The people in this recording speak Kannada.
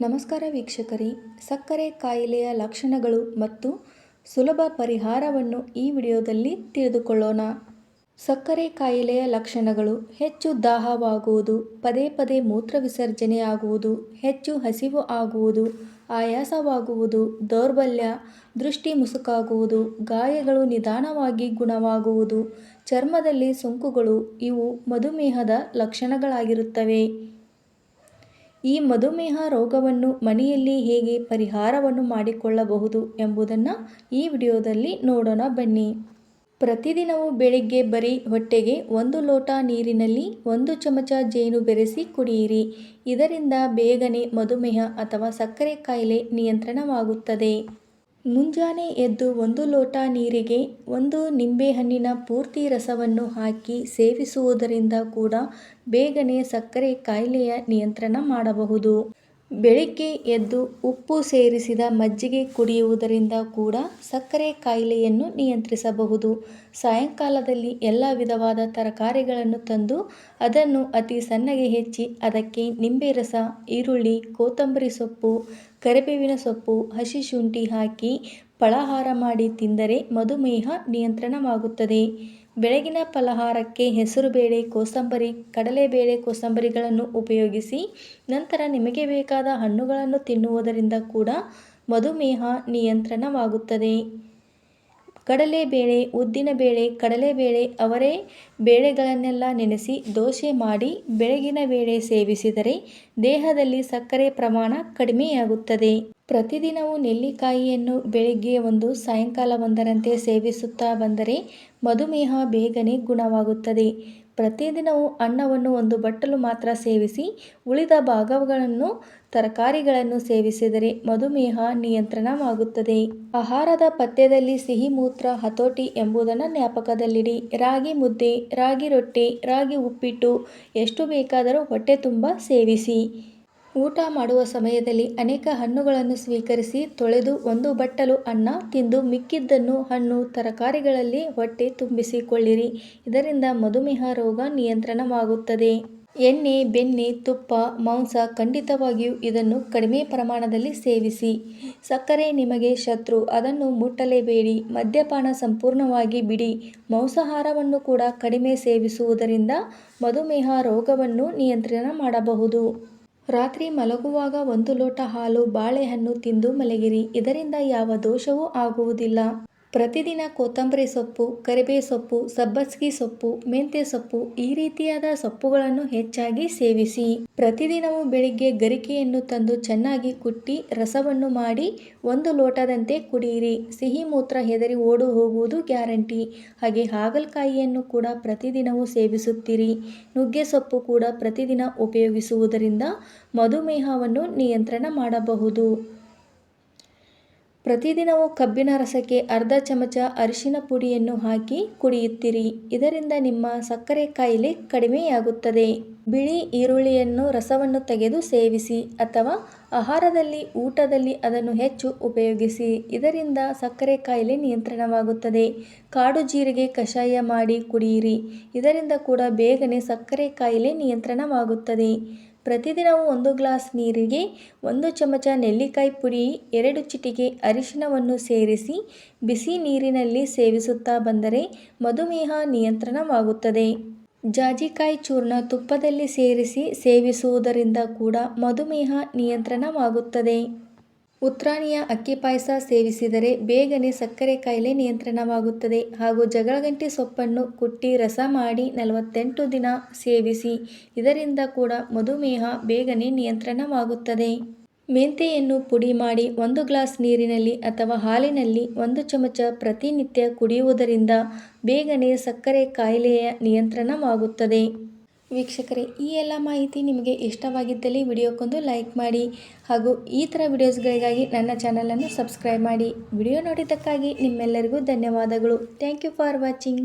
ನಮಸ್ಕಾರ ವೀಕ್ಷಕರಿ. ಸಕ್ಕರೆ ಕಾಯಿಲೆಯ ಲಕ್ಷಣಗಳು ಮತ್ತು ಸುಲಭ ಪರಿಹಾರವನ್ನು ಈ ವಿಡಿಯೋದಲ್ಲಿ ತಿಳಿದುಕೊಳ್ಳೋಣ. ಸಕ್ಕರೆ ಕಾಯಿಲೆಯ ಲಕ್ಷಣಗಳು ಹೆಚ್ಚು ದಾಹವಾಗುವುದು, ಪದೇ ಪದೇ ಮೂತ್ರ ವಿಸರ್ಜನೆ ಆಗುವುದು, ಹೆಚ್ಚು ಹಸಿವು ಆಗುವುದು, ಆಯಾಸವಾಗುವುದು, ದೌರ್ಬಲ್ಯ, ದೃಷ್ಟಿ ಮುಸುಕಾಗುವುದು, ಗಾಯಗಳು ನಿಧಾನವಾಗಿ ಗುಣವಾಗುವುದು, ಚರ್ಮದಲ್ಲಿ ಸೋಂಕುಗಳು ಇವು ಮಧುಮೇಹದ ಲಕ್ಷಣಗಳಾಗಿರುತ್ತವೆ. ಈ ಮಧುಮೇಹ ರೋಗವನ್ನು ಮನೆಯಲ್ಲಿ ಹೇಗೆ ಪರಿಹಾರವನ್ನು ಮಾಡಿಕೊಳ್ಳಬಹುದು ಎಂಬುದನ್ನು ಈ ವಿಡಿಯೋದಲ್ಲಿ ನೋಡೋಣ ಬನ್ನಿ. ಪ್ರತಿದಿನವೂ ಬೆಳಿಗ್ಗೆ ಬರೀ ಹೊಟ್ಟೆಗೆ ಒಂದು ಲೋಟ ನೀರಿನಲ್ಲಿ ಒಂದು ಚಮಚ ಜೇನು ಬೆರೆಸಿ ಕುಡಿಯಿರಿ. ಇದರಿಂದ ಬೇಗನೆ ಮಧುಮೇಹ ಅಥವಾ ಸಕ್ಕರೆ ಕಾಯಿಲೆ ನಿಯಂತ್ರಣವಾಗುತ್ತದೆ. ಮುಂಜಾನೆ ಎದ್ದು ಒಂದು ಲೋಟ ನೀರಿಗೆ, ಒಂದು ನಿಂಬೆಹಣ್ಣಿನ ಪೂರ್ತಿ ರಸವನ್ನು ಹಾಕಿ ಸೇವಿಸುವುದರಿಂದ ಕೂಡ ಬೇಗನೆ ಸಕ್ಕರೆ ಕಾಯಿಲೆಯ ನಿಯಂತ್ರಣ ಮಾಡಬಹುದು. ಬೆಳಿಗ್ಗೆ ಎದ್ದು ಉಪ್ಪು ಸೇರಿಸಿದ ಮಜ್ಜಿಗೆ ಕುಡಿಯುವುದರಿಂದ ಕೂಡ ಸಕ್ಕರೆ ಕಾಯಿಲೆಯನ್ನು ನಿಯಂತ್ರಿಸಬಹುದು. ಸಾಯಂಕಾಲದಲ್ಲಿ ಎಲ್ಲ ವಿಧವಾದ ತರಕಾರಿಗಳನ್ನು ತಂದು ಅದನ್ನು ಅತಿ ಸಣ್ಣಗೆ ಹೆಚ್ಚಿ ಅದಕ್ಕೆ ನಿಂಬೆ ರಸ ಈರುಳ್ಳಿ, ಕೊತ್ತಂಬರಿ ಸೊಪ್ಪು, ಕರಿಬೇವಿನ ಸೊಪ್ಪು, ಹಸಿ ಶುಂಠಿ ಹಾಕಿ ಫಳಾಹಾರ ಮಾಡಿ ತಿಂದರೆ ಮಧುಮೇಹ ನಿಯಂತ್ರಣವಾಗುತ್ತದೆ. ಬೆಳಗಿನ ಫಲಹಾರಕ್ಕೆ ಹೆಸರುಬೇಳೆ ಕೋಸಂಬರಿ ಕಡಲೆಬೇಳೆ ಕೋಸಂಬರಿಗಳನ್ನು ಉಪಯೋಗಿಸಿ, ನಂತರ ನಿಮಗೆ ಬೇಕಾದ ಹಣ್ಣುಗಳನ್ನು ತಿನ್ನುವುದರಿಂದ ಕೂಡ ಮಧುಮೇಹ ನಿಯಂತ್ರಣವಾಗುತ್ತದೆ. ಕಡಲೆಬೇಳೆ ಉದ್ದಿನಬೇಳೆ ಕಡಲೆಬೇಳೆ ಅವರೇ ಬೇಳೆಗಳನ್ನೆಲ್ಲ ನೆನೆಸಿ ದೋಸೆ ಮಾಡಿ ಬೆಳಗಿನ ವೇಳೆ ಸೇವಿಸಿದರೆ ದೇಹದಲ್ಲಿ ಸಕ್ಕರೆ ಪ್ರಮಾಣ ಕಡಿಮೆಯಾಗುತ್ತದೆ. ಪ್ರತಿದಿನವೂ ನೆಲ್ಲಿಕಾಯಿಯನ್ನು ಬೆಳಿಗ್ಗೆ ಒಂದು, ಸಾಯಂಕಾಲ ಒಂದರಂತೆ ಸೇವಿಸುತ್ತಾ ಬಂದರೆ ಮಧುಮೇಹ ಬೇಗನೆ ಗುಣವಾಗುತ್ತದೆ. ಪ್ರತಿದಿನವೂ ಅನ್ನವನ್ನು ಒಂದು ಬಟ್ಟಲು ಮಾತ್ರ ಸೇವಿಸಿ, ಉಳಿದ ಭಾಗಗಳನ್ನು, ತರಕಾರಿಗಳನ್ನು ಸೇವಿಸಿದರೆ ಮಧುಮೇಹ ನಿಯಂತ್ರಣವಾಗುತ್ತದೆ. ಆಹಾರದ ಪಥ್ಯದಲ್ಲಿ ಸಿಹಿ ಮೂತ್ರ, ಹತೋಟಿ ಎಂಬುದನ್ನು ಜ್ಞಾಪಕದಲ್ಲಿಡಿ. ರಾಗಿ ಮುದ್ದೆ, ರಾಗಿ ರೊಟ್ಟಿ, ರಾಗಿ ಉಪ್ಪಿಟ್ಟು, ಎಷ್ಟು ಬೇಕಾದರೂ ಹೊಟ್ಟೆ ತುಂಬ ಸೇವಿಸಿ. ಊಟ ಮಾಡುವ ಸಮಯದಲ್ಲಿ ಅನೇಕ ಹಣ್ಣುಗಳನ್ನು ಸ್ವೀಕರಿಸಿ ತೊಳೆದು ಒಂದು ಬಟ್ಟಲು ಅನ್ನ ತಿಂದು ಮಿಕ್ಕಿದ್ದನ್ನು ಹಣ್ಣು ತರಕಾರಿಗಳಲ್ಲಿ ಹೊಟ್ಟೆ ತುಂಬಿಸಿಕೊಳ್ಳಿರಿ. ಇದರಿಂದ ಮಧುಮೇಹ ರೋಗ ನಿಯಂತ್ರಣವಾಗುತ್ತದೆ. ಎಣ್ಣೆ, ಬೆಣ್ಣೆ, ತುಪ್ಪ, ಮಾಂಸ ಖಂಡಿತವಾಗಿಯೂ ಇದನ್ನು ಕಡಿಮೆ ಪ್ರಮಾಣದಲ್ಲಿ ಸೇವಿಸಿ. ಸಕ್ಕರೆ ನಿಮಗೆ ಶತ್ರು, ಅದನ್ನು ಮುಟ್ಟಲೇಬೇಡಿ. ಮದ್ಯಪಾನ ಸಂಪೂರ್ಣವಾಗಿ ಬಿಡಿ. ಮಾಂಸಾಹಾರವನ್ನು ಕೂಡ ಕಡಿಮೆ ಸೇವಿಸುವುದರಿಂದ ಮಧುಮೇಹ ರೋಗವನ್ನು ನಿಯಂತ್ರಣ ಮಾಡಬಹುದು. ರಾತ್ರಿ ಮಲಗುವಾಗ ಒಂದು ಲೋಟ ಹಾಲು ಬಾಳೆಹಣ್ಣು ತಿಂದು ಮಲಗಿರಿ ಇದರಿಂದ ಯಾವ ದೋಷವೂ ಆಗುವುದಿಲ್ಲ. ಪ್ರತಿದಿನ ಕೊತ್ತಂಬರಿ ಸೊಪ್ಪು ಕರಿಬೇವು ಸೊಪ್ಪು, ಸಬ್ಬಸ್ಗಿ ಸೊಪ್ಪು, ಮೆಂತ್ಯ ಸೊಪ್ಪು ಈ ರೀತಿಯಾದ ಸೊಪ್ಪುಗಳನ್ನು ಹೆಚ್ಚಾಗಿ ಸೇವಿಸಿ. ಪ್ರತಿದಿನವೂ ಬೆಳಿಗ್ಗೆ ಗರಿಕೆಯನ್ನು ತಂದು ಚೆನ್ನಾಗಿ ಕುಟ್ಟಿ ರಸವನ್ನು ಮಾಡಿ ಒಂದು ಲೋಟದಂತೆ ಕುಡಿಯಿರಿ. ಸಿಹಿ ಮೂತ್ರ ಹೆದರಿ ಓಡು ಹೋಗುವುದು ಗ್ಯಾರಂಟಿ. ಹಾಗೆ ಹಾಗಲಕಾಯಿಯನ್ನು ಕೂಡ ಪ್ರತಿದಿನವೂ ಸೇವಿಸುತ್ತೀರಿ. ನುಗ್ಗೆ ಸೊಪ್ಪು ಕೂಡ ಪ್ರತಿದಿನ ಉಪಯೋಗಿಸುವುದರಿಂದ ಮಧುಮೇಹವನ್ನು ನಿಯಂತ್ರಣ ಮಾಡಬಹುದು. ಪ್ರತಿದಿನವೂ ಕಬ್ಬಿನ ರಸಕ್ಕೆ ಅರ್ಧ ಚಮಚ ಅರಿಶಿನ ಪುಡಿಯನ್ನು ಹಾಕಿ ಕುಡಿಯುತ್ತಿರಿ. ಇದರಿಂದ ನಿಮ್ಮ ಸಕ್ಕರೆ ಕಾಯಿಲೆ ಕಡಿಮೆಯಾಗುತ್ತದೆ. ಬಿಳಿ ಈರುಳ್ಳಿಯನ್ನು ರಸವನ್ನು ತೆಗೆದು ಸೇವಿಸಿ ಅಥವಾ ಆಹಾರದಲ್ಲಿ, ಊಟದಲ್ಲಿ ಅದನ್ನು ಹೆಚ್ಚು ಉಪಯೋಗಿಸಿ. ಇದರಿಂದ ಸಕ್ಕರೆ ಕಾಯಿಲೆ ನಿಯಂತ್ರಣವಾಗುತ್ತದೆ. ಕಾಡು ಜೀರಿಗೆ ಕಷಾಯ ಮಾಡಿ ಕುಡಿಯಿರಿ. ಇದರಿಂದ ಕೂಡ ಬೇಗನೆ ಸಕ್ಕರೆ ಕಾಯಿಲೆ ನಿಯಂತ್ರಣವಾಗುತ್ತದೆ. ಪ್ರತಿದಿನವೂ ಒಂದು ಗ್ಲಾಸ್ ನೀರಿಗೆ, ಒಂದು ಚಮಚ ನೆಲ್ಲಿಕಾಯಿ ಪುಡಿ, ಎರಡು ಚಿಟಿಕೆ ಅರಿಶಿನವನ್ನು ಸೇರಿಸಿ ಬಿಸಿ ನೀರಿನಲ್ಲಿ ಸೇವಿಸುತ್ತಾ ಬಂದರೆ ಮಧುಮೇಹ ನಿಯಂತ್ರಣವಾಗುತ್ತದೆ. ಜಾಜಿಕಾಯಿ ಚೂರ್ಣ ತುಪ್ಪದಲ್ಲಿ ಸೇರಿಸಿ ಸೇವಿಸುವುದರಿಂದ ಕೂಡ ಮಧುಮೇಹ ನಿಯಂತ್ರಣವಾಗುತ್ತದೆ. ಉತ್ರಾಣಿಯ ಅಕ್ಕಿ ಪಾಯಸ ಸೇವಿಸಿದರೆ ಬೇಗನೆ ಸಕ್ಕರೆ ಕಾಯಿಲೆ ನಿಯಂತ್ರಣವಾಗುತ್ತದೆ ಹಾಗೂ ಜಗಳಗಂಟಿ ಸೊಪ್ಪನ್ನು ಕುಟ್ಟಿ ರಸ ಮಾಡಿ ನಲವತ್ತೆಂಟು ದಿನ ಸೇವಿಸಿ, ಇದರಿಂದ ಕೂಡ ಮಧುಮೇಹ ಬೇಗನೆ ನಿಯಂತ್ರಣವಾಗುತ್ತದೆ. ಮೆಂತೆಯನ್ನು ಪುಡಿ ಮಾಡಿ ಒಂದು ಗ್ಲಾಸ್ ನೀರಿನಲ್ಲಿ ಅಥವಾ ಹಾಲಿನಲ್ಲಿ ಒಂದು ಚಮಚ ಪ್ರತಿನಿತ್ಯ ಕುಡಿಯುವುದರಿಂದ ಬೇಗನೆ ಸಕ್ಕರೆ ಕಾಯಿಲೆಯ ನಿಯಂತ್ರಣವಾಗುತ್ತದೆ. ವೀಕ್ಷಕರೇ, ಈ ಎಲ್ಲ ಮಾಹಿತಿ ನಿಮಗೆ ಇಷ್ಟವಾಗಿದ್ದಲ್ಲಿ ವಿಡಿಯೋಕ್ಕೊಂದು ಲೈಕ್ ಮಾಡಿ ಹಾಗೂ ಈ ಥರ ವಿಡಿಯೋಸ್ಗಳಿಗಾಗಿ ನನ್ನ ಚಾನಲನ್ನು ಸಬ್ಸ್ಕ್ರೈಬ್ ಮಾಡಿ. ವಿಡಿಯೋ ನೋಡಿದ್ದಕ್ಕಾಗಿ ನಿಮ್ಮೆಲ್ಲರಿಗೂ ಧನ್ಯವಾದಗಳು. Thank you for watching.